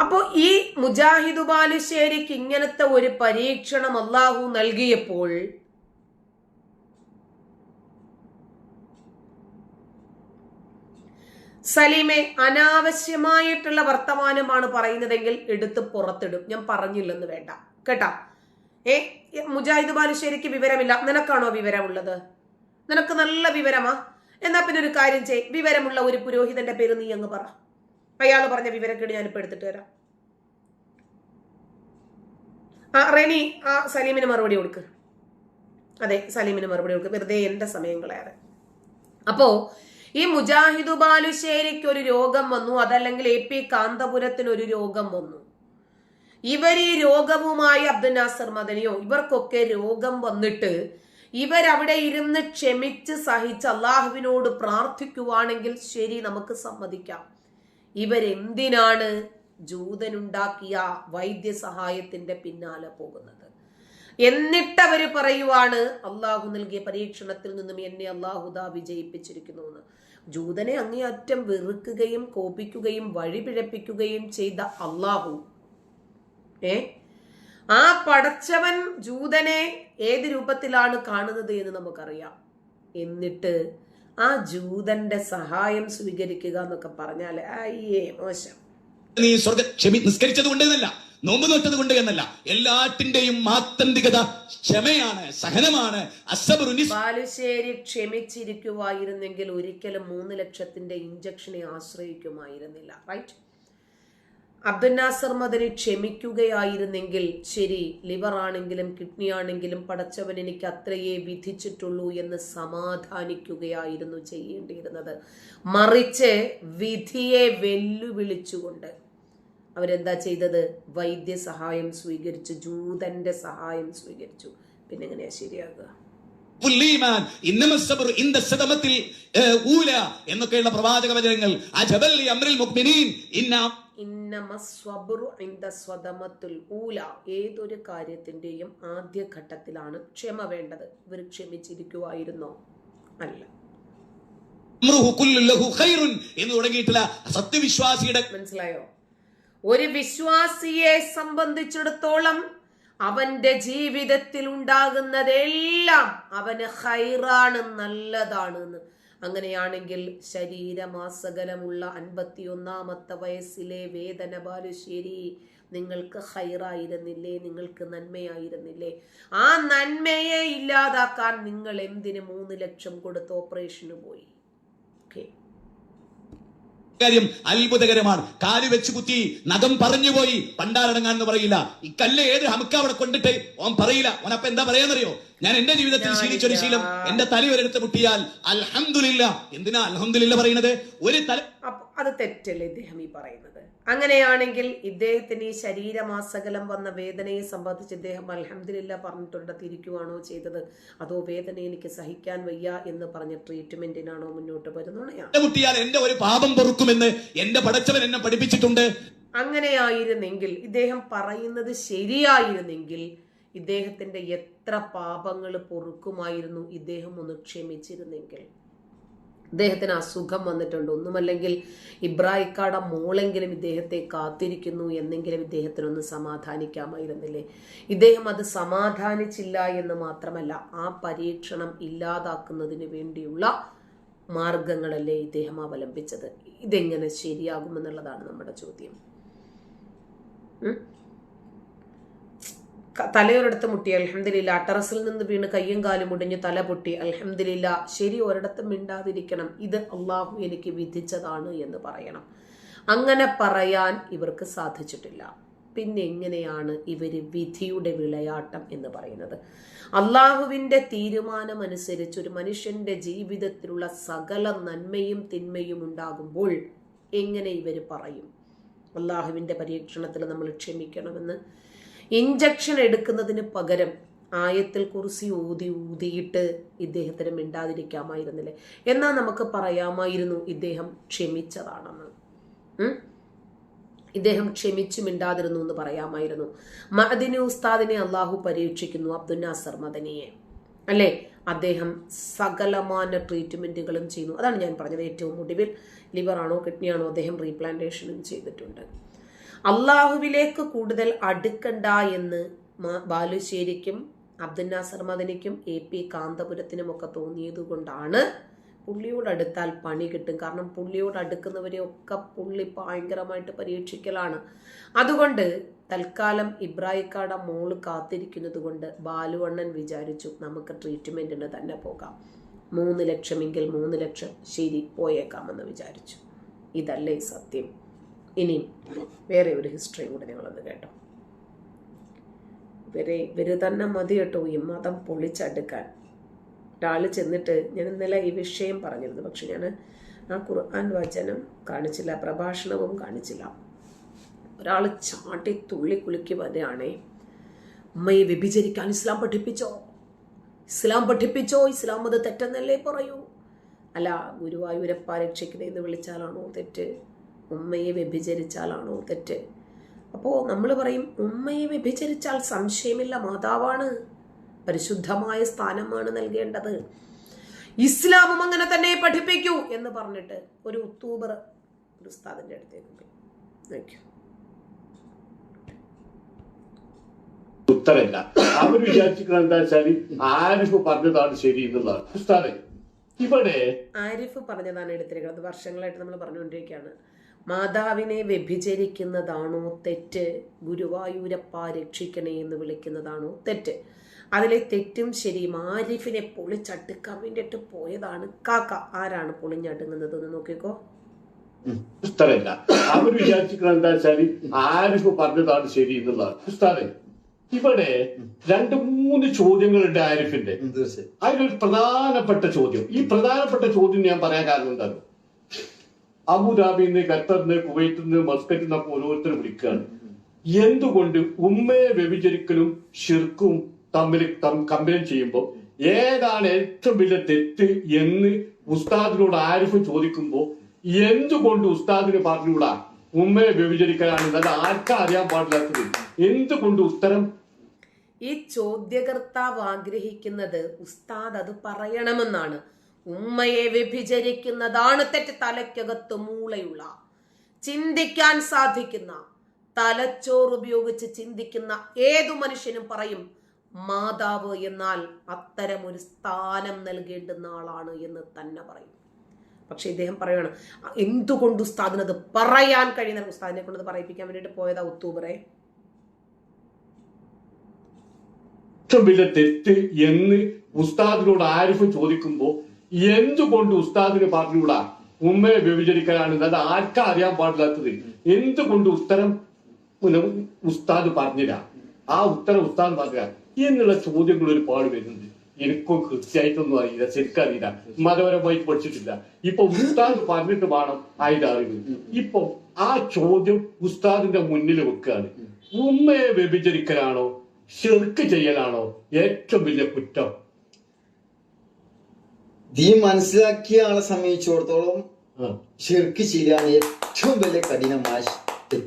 അപ്പോൾ ഈ മുജാഹിദ് ബാലുശ്ശേരിക്ക് ഇങ്ങനത്തെ ഒരു പരീക്ഷണം അള്ളാഹു നൽകിയപ്പോൾ സലീമെ അനാവശ്യമായിട്ടുള്ള വർത്തമാനമാണ് പറയുന്നതെങ്കിൽ എടുത്ത് പുറത്തിടും. ഞാൻ പറഞ്ഞില്ലെന്ന് വേണ്ട. കേട്ടാ? ഏ മുജാഹിദ് ബാലുശ്ശേരിക്ക് വിവരമില്ല. നിനക്കാണോ വിവരമുള്ളത്? നിനക്ക് നല്ല വിവരമാ. എന്നാ പിന്നെ ഒരു കാര്യം ചെയ്. വിവരമുള്ള ഒരു പുരോഹിതന്റെ പേര് നീ അങ്ങ് പറ. അയാൾ പറഞ്ഞ വിവരക്കേട് ഞാനിപ്പോൾ എടുത്തിട്ട് തരാം ആ റെനി ആ സലീമിന് മറുപടി കൊടുക്ക്. അതെ സലീമിന് മറുപടി കൊടുക്ക്. വെറുതെ എന്റെ സമയം കളയാതെ. അപ്പോ ഈ മുജാഹിദു ബാലുശ്ശേരിക്ക് ഒരു രോഗം വന്നു. അതല്ലെങ്കിൽ എ പി കാന്തപുരത്തിന് ഒരു രോഗം വന്നു. ഇവർ ഈ രോഗവുമായി അബ്ദുൽ നാസർ മദനിയോ ഇവർക്കൊക്കെ രോഗം വന്നിട്ട് ഇവരവിടെ ഇരുന്ന് ക്ഷമിച്ച് സഹിച്ച് അള്ളാഹുവിനോട് പ്രാർത്ഥിക്കുവാണെങ്കിൽ ശരി നമുക്ക് സമ്മതിക്കാം. ഇവരെന്തിനാണ് ജൂതനുണ്ടാക്കിയ വൈദ്യസഹായത്തിന്റെ പിന്നാലെ പോകുന്നത്? എന്നിട്ട് അവർ പറയുവാണ് അള്ളാഹു നൽകിയ പരീക്ഷണത്തിൽ നിന്നും എന്നെ അള്ളാഹുദാ വിജയിപ്പിച്ചിരിക്കുന്നു എന്ന് ജൂതനെ അങ്ങേയറ്റം വെറുക്കുകയും കോപിക്കുകയും വഴിപിഴപ്പിക്കുകയും ചെയ്ത അള്ളാഹു ഏ? ആ പടച്ചവൻ ജൂതനെ ഏത് രൂപത്തിലാണ് കാണുന്നത് എന്ന് നമുക്കറിയാം. എന്നിട്ട് ആ ജൂതന്റെ സഹായം സ്വീകരിക്കുക എന്നൊക്കെ പറഞ്ഞാൽ അയ്യേ മോശം. നീ സ്വർഗ ക്ഷമി നിസ്കരിച്ചത് കൊണ്ട് എന്നല്ല നോമ്പ് നോറ്റത് കൊണ്ട് എന്നല്ല എല്ലാറ്റിന്റെയും ആത്യന്തികത ക്ഷമയാണ് സഹനമാണ് ബാലുശ്ശേരി ക്ഷമിച്ചിരിക്കുവായിരുന്നെങ്കിൽ ഒരിക്കലും മൂന്ന് ലക്ഷത്തിന്റെ ഇഞ്ചക്ഷനെ ആശ്രയിക്കുമായിരുന്നില്ല. റൈറ്റ് അബ്ദുൽ നാസർ മദനി ക്ഷമിക്കുകയായിരുന്നെങ്കിൽ ശരി ലിവർ ആണെങ്കിലും കിഡ്നി ആണെങ്കിലും പടച്ചവൻ എനിക്ക് അത്രയേ വിധിച്ചിട്ടുള്ളൂ എന്ന് സമാധാനിക്കുകയായിരുന്നു ചെയ്യേണ്ടിയിരുന്നത്. മറിച്ച് വിധിയെ വെല്ലുവിളിച്ചുകൊണ്ട് അവരെന്താ ചെയ്തത്? വൈദ്യസഹായം സ്വീകരിച്ചു ജൂതന്റെ സഹായം സ്വീകരിച്ചു. പിന്നെ എങ്ങനെയാ ശരിയാകുക? എന്നൊക്കെയുള്ള പ്രവാചക വചനങ്ങൾ മുഅ്മിനീൻ ഇന്ന ഇന്നമസ്വബുറു ഇന്ദ സ്വതമത്തുൽ ഊല. ഏതൊരു കാര്യത്തിന്റെയും ആദ്യ ഘട്ടത്തിലാണ് ക്ഷമ വേണ്ടത്. ഇവർ ക്ഷമിച്ചിരിക്കുവായിരുന്നോ? അല്ല. എന്ന് സത്യവിശ്വാസിയുടെ മനസ്സിലായോ? ഒരു വിശ്വാസിയെ സംബന്ധിച്ചിടത്തോളം അവന്റെ ജീവിതത്തിൽ ഉണ്ടാകുന്നതെല്ലാം അവന് ഹൈറാണ് നല്ലതാണ് എന്ന് അങ്ങനെയാണെങ്കിൽ ശരീരമാസകലമുള്ള അൻപത്തിയൊന്നാമത്തെ വയസ്സിലെ വേദന ബാലുശ്ശേരി നിങ്ങൾക്ക് ഹൈറായിരുന്നില്ലേ? നിങ്ങൾക്ക് നന്മയായിരുന്നില്ലേ? ആ നന്മയെ ഇല്ലാതാക്കാൻ നിങ്ങൾ എന്തിന് മൂന്ന് ലക്ഷം കൊടുത്ത് ഓപ്പറേഷന് പോയി? കാര്യം അത്ഭുതകരമാണ്. കാൽ വെച്ച് കുത്തി നഖം പറഞ്ഞുപോയി. പണ്ടാരടങ്ങാൻ എന്ന് പറയില്ല. ഈ കല്ല് ഏത് ഹമുക്ക അവിടെ കൊണ്ടിട്ട് ഓൻ പറയില്ല. ഓൻ അപ്പൊ എന്താ പറയാന്നറിയോ? ഞാൻ എന്റെ ജീവിതത്തിൽ ശീലിച്ചൊരു ശീലം എന്റെ തല ഒരിടത്ത് മുട്ടിയാൽ അൽഹന്ദില്ല എന്തിനാ അൽഹന്ദില്ല പറയുന്നത്? ഒരു തല അത് തെറ്റല്ലേ ഇദ്ദേഹം ഈ പറയുന്നത്? അങ്ങനെയാണെങ്കിൽ ഇദ്ദേഹത്തിന് ഈ ശരീരമാസകലം വന്ന വേദനയെ സംബന്ധിച്ച് ഇദ്ദേഹം അലഹമില്ല പറഞ്ഞിട്ടുണ്ട് തിരിക്കുവാണോ ചെയ്തത്? അതോ വേദന എനിക്ക് സഹിക്കാൻ വയ്യ എന്ന് പറഞ്ഞ ട്രീറ്റ്മെന്റിനാണോ മുന്നോട്ട് വരുന്നത്? എന്റെ ഒരു പാപം പൊറുക്കുമെന്ന് എന്റെ പടച്ചവൻ എന്നെ പഠിപ്പിച്ചിട്ടുണ്ട്. അങ്ങനെയായിരുന്നെങ്കിൽ ഇദ്ദേഹം പറയുന്നത് ശരിയായിരുന്നെങ്കിൽ ഇദ്ദേഹത്തിന്റെ എത്ര പാപങ്ങൾ പൊറുക്കുമായിരുന്നു ഇദ്ദേഹം ഒന്ന് ക്ഷമിച്ചിരുന്നെങ്കിൽ. ഇദ്ദേഹത്തിന് അസുഖം വന്നിട്ടുണ്ട്. ഒന്നുമല്ലെങ്കിൽ ഇബ്രാഹിക്കാട മോളെങ്കിലും ഇദ്ദേഹത്തെ കാത്തിരിക്കുന്നു എന്നെങ്കിലും ഇദ്ദേഹത്തിനൊന്ന് സമാധാനിക്കാമായിരുന്നില്ലേ? ഇദ്ദേഹം അത് സമാധാനിച്ചില്ല എന്ന് മാത്രമല്ല ആ പരീക്ഷണം ഇല്ലാതാക്കുന്നതിന് വേണ്ടിയുള്ള മാർഗങ്ങളല്ലേ ഇദ്ദേഹം അവലംബിച്ചത്? ഇതെങ്ങനെ ശരിയാകുമെന്നുള്ളതാണ് നമ്മുടെ ചോദ്യം. തലയൊരിടത്ത് മുട്ടി അൽഹംദില്ല ടെറസിൽ നിന്ന് വീണ് കയ്യും കാലും മുടിഞ്ഞ് തല പൊട്ടി അൽഹംദില്ല ശരി ഒരിടത്തും മിണ്ടാതിരിക്കണം. ഇത് അള്ളാഹു എനിക്ക് വിധിച്ചതാണ് എന്ന് പറയണം. അങ്ങനെ പറയാൻ ഇവർക്ക് സാധിച്ചിട്ടില്ല. പിന്നെ എങ്ങനെയാണ് ഇവർ വിധിയുടെ വിളയാട്ടം എന്ന് പറയുന്നത്? അള്ളാഹുവിന്റെ തീരുമാനമനുസരിച്ച് ഒരു മനുഷ്യന്റെ ജീവിതത്തിലുള്ള സകല നന്മയും തിന്മയും ഉണ്ടാകുമ്പോൾ എങ്ങനെ ഇവർ പറയും? അള്ളാഹുവിന്റെ പരീക്ഷണത്തിൽ നമ്മൾ ക്ഷമിക്കണമെന്ന് ഇഞ്ചക്ഷൻ എടുക്കുന്നതിന് പകരം ആയത്തിൽ കുറിസി ഊതി ഊതിയിട്ട് ഇദ്ദേഹത്തിന് മിണ്ടാതിരിക്കാമായിരുന്നില്ലേ? എന്നാൽ നമുക്ക് പറയാമായിരുന്നു ഇദ്ദേഹം ക്ഷമിച്ചതാണെന്ന്. ഇദ്ദേഹം ക്ഷമിച്ചു മിണ്ടാതിരുന്നു എന്ന് പറയാമായിരുന്നു. മഅദിനി ഉസ്താദിനെ അള്ളാഹു പരീക്ഷിക്കുന്നു അബ്ദുൽ നാസർ മദനിയെ. അല്ലേ? അദ്ദേഹം സകലമാന ട്രീറ്റ്മെന്റുകളും ചെയ്യുന്നു. അതാണ് ഞാൻ പറഞ്ഞത് ഏറ്റവും ഒടുവിൽ. ലിവറാണോ കിഡ്നിയാണോ അദ്ദേഹം റീപ്ലാന്റേഷനും ചെയ്തിട്ടുണ്ട്. അള്ളാഹുവിലേക്ക് കൂടുതൽ അടുക്കണ്ട എന്ന് ബാലുശ്ശേരിക്കും അബ്ദുൽ നാസർ മദനിക്കും എ പി കാന്തപുരത്തിനുമൊക്കെ തോന്നിയത് കൊണ്ടാണ് പുള്ളിയോട് അടുത്താൽ പണി കിട്ടും. കാരണം പുള്ളിയോട് അടുക്കുന്നവരെയൊക്കെ പുള്ളി ഭയങ്കരമായിട്ട് പരീക്ഷിക്കലാണ്. അതുകൊണ്ട് തൽക്കാലം ഇബ്രാഹിക്കാട മോൾ കാത്തിരിക്കുന്നത് കൊണ്ട് ബാലുവണ്ണൻ വിചാരിച്ചു നമുക്ക് ട്രീറ്റ്മെന്റിന് തന്നെ പോകാം. മൂന്ന് ലക്ഷമെങ്കിൽ മൂന്ന് ലക്ഷം ശരി പോയേക്കാമെന്ന് വിചാരിച്ചു. ഇതല്ലേ സത്യം. ഇനി വേറെ ഒരു ഹിസ്റ്ററി കൂടെ നിങ്ങളൊന്ന് കേട്ടോ. ഇവരെ ഇവർ തന്നെ മതി കേട്ടോ ഈ മതം പൊളിച്ചടുക്കാൻ. ഒരാൾ ചെന്നിട്ട് ഞാൻ ഇന്നലെ ഈ വിഷയം പറഞ്ഞിരുന്നു പക്ഷെ ഞാൻ ആ ഖുർആൻ വചനം കാണിച്ചില്ല പ്രഭാഷണവും കാണിച്ചില്ല. ഒരാൾ ചാട്ടി തുള്ളി കുലുക്കി വരികയാണേ ഉമ്മയെ വ്യഭിചരിക്കാൻ ഇസ്ലാം പഠിപ്പിച്ചോ? ഇസ്ലാം പഠിപ്പിച്ചോ? ഇസ്ലാം അത് തെറ്റെന്നല്ലേ പറയൂ? അല്ല ഗുരുവായൂരപ്പ രക്ഷിക്കണേ എന്ന് വിളിച്ചാലാണോ തെറ്റ്? ഉമ്മയെ വ്യഭിചരിച്ചാലാണോ തെറ്റ്? അപ്പോൾ നമ്മൾ പറയും ഉമ്മയെ വ്യഭിചരിച്ചാൽ സംശയമില്ല മാതാവാണ്. പരിശുദ്ധമായ സ്ഥാനമാണ് നൽകേണ്ടത്. ഇസ്ലാമും അങ്ങനെ തന്നെ പഠിപ്പിക്കൂ എന്ന് പറഞ്ഞിട്ട് ഒരു ഒക്ടോബർ ഒരു ഉസ്താദിന്റെ അടുത്തേക്ക് പോയി. നോക്കൂ ഉത്തരല്ല. അവർ വിചാരിച്ചിരിക്കുന്നത് എന്താ വെച്ചാൽ ആരിഫ് പറഞ്ഞതാണ് ശരി എന്നുള്ളതാണ്. ഇവിടെ ആരിഫ് പറഞ്ഞതാണ് എടുത്തിരിക്കുന്നത്. വർഷങ്ങളായിട്ട് നമ്മൾ പറഞ്ഞുകൊണ്ടിരിക്കുകയാണ്. മാതാവിനെ വ്യഭിചരിക്കുന്നതാണോ തെറ്റ്? ഗുരുവായൂരപ്പ രക്ഷിക്കണേ എന്ന് വിളിക്കുന്നതാണോ തെറ്റ്? അതിലെ തെറ്റും ശരിയും ആരിഫിനെ പൊളിച്ചടുക്കാൻ വേണ്ടിയിട്ട് പോയതാണ് കാക്ക. ആരാണ് പൊളിഞ്ഞടുങ്ങുന്നത് എന്ന് നോക്കിക്കോ. ഉസ്താദല്ല അവർ വിചാരിച്ചിരിക്കുന്നത് എന്താ ആരിഫ് പറഞ്ഞതാണ് ശരി എന്നുള്ളതാണ്. പുസ്തകം ഇവിടെ രണ്ട് മൂന്ന് ചോദ്യങ്ങളുണ്ട് ആരിഫിന്റെ. അതിലൊരു പ്രധാനപ്പെട്ട ചോദ്യം. ഈ പ്രധാനപ്പെട്ട ചോദ്യം ഞാൻ പറയാൻ കാരണം എന്താണ്? അബുദാബിന്ന് ഖത്തറിന്ന് കുവൈറ്റിൽ നിന്ന് മസ്കറ്റിൽ നിന്നൊക്കെ ഓരോരുത്തർ വിളിക്കുകയാണ്. എന്തുകൊണ്ട് ഉമ്മയെ വ്യഭിചരിക്കലും ഷിർക്കും തമ്മിൽ കമ്പയർ ചെയ്യുമ്പോൾ ഏതാണ് ഏറ്റവും വലിയ തെറ്റ് എന്ന് ഉസ്താദിനോട് ആരിഫ് ചോദിക്കുമ്പോൾ എന്തുകൊണ്ട് ഉസ്താദിന് പറഞ്ഞുകൂടാ? ഉമ്മയെ വ്യഭിചരിക്കലാണ് അത് ആർക്കാ അറിയാൻ പാടില്ലാത്തത്? എന്തുകൊണ്ട് ഉത്തരം? ഈ ചോദ്യകർത്താവ് ആഗ്രഹിക്കുന്നത് ഉസ്താദ് അത് പറയണമെന്നാണ്. ഉമ്മയെ വ്യഭിചരിക്കുന്നതാണ് തെറ്റ്. തലയ്ക്കകത്ത് മൂളയുള്ള ചിന്തിക്കാൻ സാധിക്കുന്ന തലച്ചോറ് ഉപയോഗിച്ച് ചിന്തിക്കുന്ന ഏതു മനുഷ്യനും പറയും മാതാവ് എന്നാൽ അത്തരം ഒരു സ്ഥാനം നൽകേണ്ടുന്ന ആളാണ് എന്ന് തന്നെ പറയും. പക്ഷെ ഇദ്ദേഹം പറയണം എന്തുകൊണ്ട് ഉസ്താദിനത് പറയാൻ കഴിയുന്ന ഉസ്താദിനെ കൊണ്ടത് പറയിപ്പിക്കാൻ വേണ്ടിയിട്ട് പോയതാ ഒത്തൂബറെ തെറ്റ് എന്ന് ഉസ്താദിനോട് ആരിഫ് ചോദിക്കുമ്പോ എന്തുകൊണ്ട് ഉസ്താദിന് പറഞ്ഞുകൂടാ? ഉമ്മയെ വ്യഭിചരിക്കാനാണ് അത് ആർക്കാ അറിയാൻ പാടില്ലാത്തത്? എന്തുകൊണ്ട് ഉത്തരം ഉസ്താദ് പറഞ്ഞില്ല? ആ ഉത്തരം ഉസ്താദ് പറഞ്ഞില്ല. എന്നുള്ള ചോദ്യങ്ങൾ ഒരുപാട് വരുന്നുണ്ട്. എനിക്കും കൃത്യമായിട്ടൊന്നും അറിയില്ല ശരിക്കും അറിയില്ല. മതപരമായിട്ട് പഠിച്ചിട്ടില്ല. ഇപ്പൊ ഉസ്താദ് പറഞ്ഞിട്ട് വേണം അതിന്റെ അറിവ്. ഇപ്പൊ ആ ചോദ്യം ഉസ്താദിന്റെ മുന്നിൽ വെക്കുകയാണ്. ഉമ്മയെ വ്യഭിചരിക്കലാണോ ചെറുക്ക് ചെയ്യലാണോ ഏറ്റവും വലിയ കുറ്റം? ദീൻ മനസ്സിലാക്കിയ ആളെ സംബന്ധിച്ചിടത്തോളം ആ, ഷിർക്ക് ചെയ്യാണ് ഏറ്റവും വലിയ കഠിനമായ തെറ്റ്.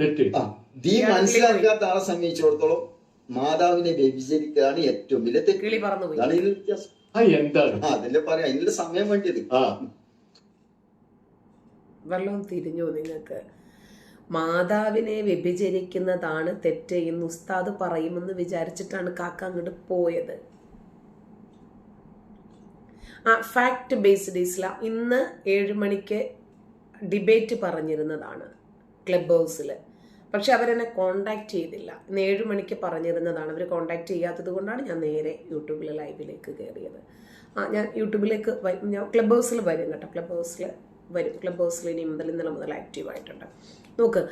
തെറ്റ്. ആ ദീൻ മനസ്സിലാക്കാത്ത ആളെ സംബന്ധിച്ചിടത്തോളം മാതാവിനെ വ്യഭിചരിക്കലാണ് ഏറ്റവും വലിയ തെറ്റ്. അതാണ് ഇതിൽ വ്യത്യാസം. എന്താണ്? പറയാം. അതിന്റെ സമയം വേണ്ടിയത്. ആ. വെള്ളം തിരിഞ്ഞു നിങ്ങൾക്ക്. മാതാവിനെ വ്യഭിചരിക്കുന്നതാണ് തെറ്റ് എന്ന് ഉസ്താദ് പറയുമെന്ന് വിചാരിച്ചിട്ടാണ് കാക്ക അങ്ങോട്ട് പോയത്. ഫാക്ട് ബേസ്ഡ് ഇസ്ലാം ഇന്ന് ഏഴ് മണിക്ക് ഡിബേറ്റ് പറഞ്ഞിരുന്നതാണ് ക്ലബ് ഹൗസിൽ പക്ഷെ അവരെന്നെ കോണ്ടാക്ട് ചെയ്തില്ല. ഇന്ന് ഏഴ് മണിക്ക് പറഞ്ഞിരുന്നതാണ്. അവർ കോണ്ടാക്ട് ചെയ്യാത്തത് കൊണ്ടാണ് ഞാൻ നേരെ യൂട്യൂബിലെ ലൈവിലേക്ക് കയറിയത് ആ ഞാൻ യൂട്യൂബിലേക്ക് ഞാൻ ക്ലബ് ഹൗസിൽ വരും കേട്ടോ. ക്ലബ് ഹൗസിൽ വരും. ക്ലബ് ഹൗസിൽ ഇനി മുതൽ ഇന്നലെ മുതൽ ആക്റ്റീവ് ആയിട്ടുണ്ട്. നോക്ക്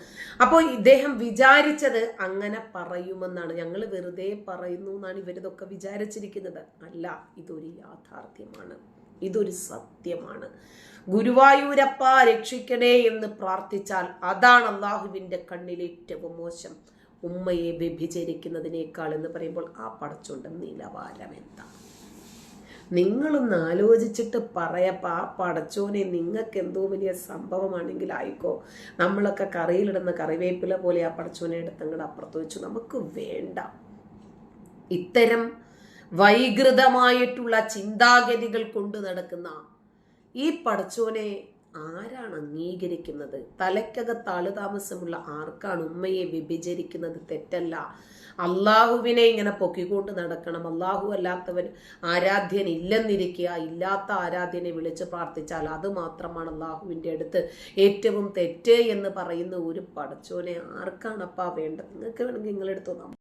അപ്പോൾ ഇദ്ദേഹം വിചാരിച്ചത് അങ്ങനെ പറയുമെന്നാണ്. ഞങ്ങൾ വെറുതെ പറയുന്നു എന്നാണ് ഇവരിതൊക്കെ വിചാരിച്ചിരിക്കുന്നത്. അല്ല ഇതൊരു യാഥാർത്ഥ്യമാണ്. ഇതൊരു സത്യമാണ്. ഗുരുവായൂരപ്പ രക്ഷിക്കണേ എന്ന് പ്രാർത്ഥിച്ചാൽ അതാണ് അള്ളാഹുവിന്റെ കണ്ണിൽ ഏറ്റവും മോശം. ഉമ്മയെ വ്യഭിചരിക്കുന്നതിനേക്കാൾ എന്ന് പറയുമ്പോൾ ആ പടച്ചുണ്ട് നിലവാരം എന്താ നിങ്ങളൊന്ന് ആലോചിച്ചിട്ട് പറയപ്പ ആ പടച്ചോനെ നിങ്ങൾക്ക് എന്തോ വലിയ സംഭവമാണെങ്കിൽ ആയിക്കോ. നമ്മളൊക്കെ കറിയിലിടുന്ന കറിവേപ്പില പോലെ ആ പടച്ചോനെ എടുത്ത് അങ്ങോട്ട് അപ്പുറത്ത് വെച്ചു. നമുക്ക് വേണ്ട. ഇത്തരം വൈകൃതമായിട്ടുള്ള ചിന്താഗതികൾ കൊണ്ട് നടക്കുന്ന ഈ പടച്ചോനെ ആരാണ് അംഗീകരിക്കുന്നത്? തലയ്ക്കകത്ത് ആൾ താമസമുള്ള ആർക്കാണ് ഉമ്മയെ വിഭജിക്കുന്നത് തെറ്റല്ല. അള്ളാഹുവിനെ ഇങ്ങനെ പൊക്കിക്കൊണ്ട് നടക്കണം. അള്ളാഹു അല്ലാത്തവൻ ആരാധ്യൻ ഇല്ലെന്നിരിക്കുക ഇല്ലാത്ത ആരാധ്യനെ വിളിച്ച് പ്രാർത്ഥിച്ചാൽ അത് മാത്രമാണ് അള്ളാഹുവിന്റെ അടുത്ത് ഏറ്റവും തെറ്റ് എന്ന് പറയുന്ന ഒരു പടച്ചോനെ ആർക്കാണപ്പാ വേണ്ടത്? നിങ്ങൾക്ക് വേണമെങ്കിൽ നിങ്ങളെടുത്തോ